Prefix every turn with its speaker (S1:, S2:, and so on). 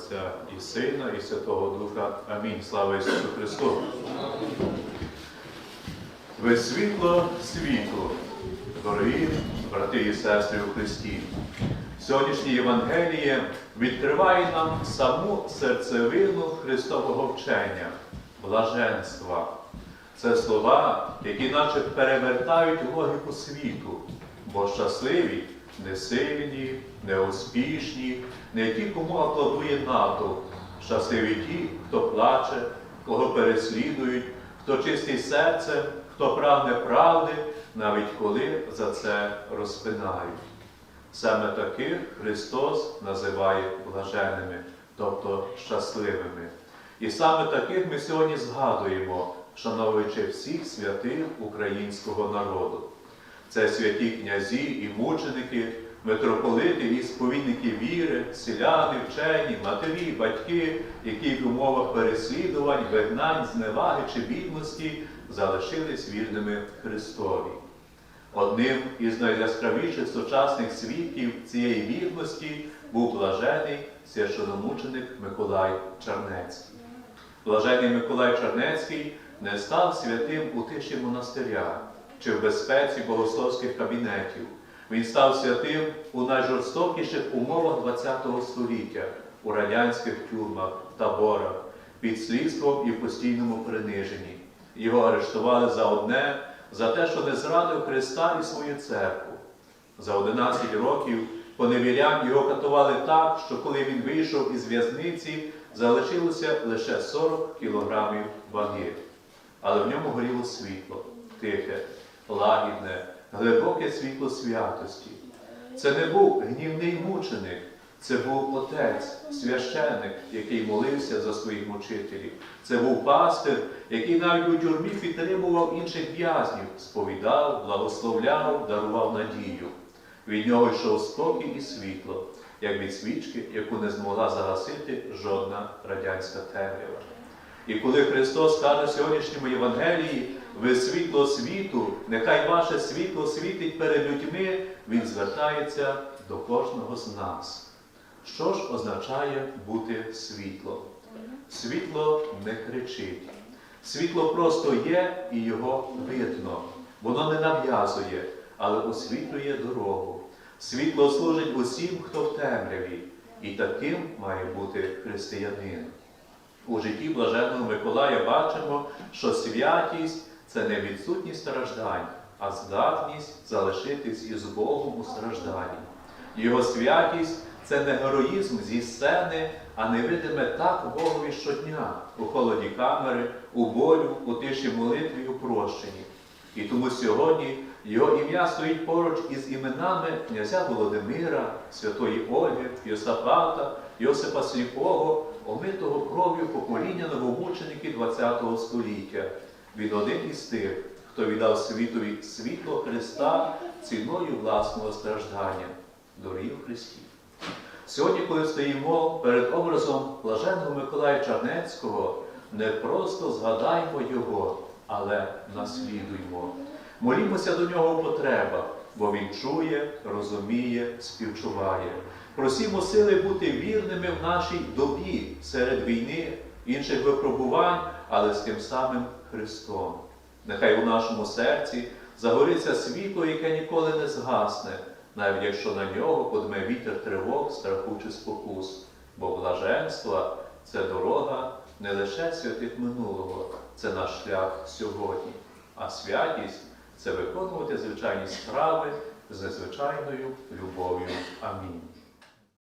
S1: Отця і Сина, і Святого Духа. Амінь. Слава Ісусу Христу! Ви світло світу, дорогі брати і сестри у Христі. Сьогоднішнє Євангеліє відкриває нам саму серцевину Христового вчення, блаженства. Це слова, які наче перевертають логіку світу, бо щасливі не сильні, не успішні, не ті, кому аплодує натовп, щасливі ті, хто плаче, кого переслідують, хто чистий серцем, хто прагне правди, навіть коли за це розпинають. Саме таких Христос називає блаженними, тобто щасливими. І саме таких ми сьогодні згадуємо, шановуючи всіх святих українського народу. Це святі князі і мученики, митрополити і сповідники віри, селяни, вчені, матері, батьки, які в умовах переслідувань, вигнань, зневаги чи бідності залишились вірними Христові. Одним із найяскравіших сучасних свідків цієї вірності був блажений священомученик Миколай Чернецький. Блажений Миколай Чернецький не став святим у тиші монастиря чи в безпеці богословських кабінетів. Він став святим у найжорстокіших умовах ХХ століття, у радянських тюрмах, таборах, під слідством і в постійному приниженні. Його арештували за одне, за те, що не зрадив Христа і свою церкву. За 11 років поневірян його катували так, що коли він вийшов із в'язниці, залишилося лише 40 кілограмів ваги. Але в ньому горіло світло, тихе, лагідне, глибоке світло святості. Це не був гнівний мученик, це був отець, священик, який молився за своїх мучителів. Це був пастир, який навіть у тюрмі підтримував інших в'язнів, сповідав, благословляв, дарував надію. Від нього йшов спокій і світло, як від свічки, яку не змогла загасити жодна радянська темрява. І коли Христос каже сьогоднішньому Євангелії, ви світло світу, нехай ваше світло світить перед людьми, Він звертається до кожного з нас. Що ж означає бути світлом? Світло не кричить. Світло просто є і його видно. Воно не нав'язує, але освітлює дорогу. Світло служить усім, хто в темряві, і таким має бути християнин. У житті блаженного Миколая бачимо, що святість це не відсутність страждань, а здатність залишитись із Богом у стражданні. Його святість це не героїзм зі сцени, а невидиме так Богові щодня у холоді камери, у болю, у тиші молитві, у прощенні. І тому сьогодні його ім'я стоїть поруч із іменами князя Володимира, святої Ольги, Йосафата, Йосипа Сліпого, омитого кров'ю покоління новомучеників ХХ століття. Він один із тих, хто віддав світові світло Христа ціною власного страждання. Дорогі в Христі! Сьогодні, коли стоїмо перед образом блаженного Миколая Чернецького, не просто згадаймо Його, але наслідуймо. Молімося до нього в потребах, бо Він чує, розуміє, співчуває. Просімо сили бути вірними в нашій добі серед війни, інших випробувань, але з тим самим Христом. Нехай у нашому серці загориться світло, яке ніколи не згасне, навіть якщо на нього подме вітер тривог, страху чи спокус. Бо блаженство це дорога не лише святих минулого, це наш шлях сьогодні, а святість це виконувати звичайні справи з незвичайною любов'ю. Амінь.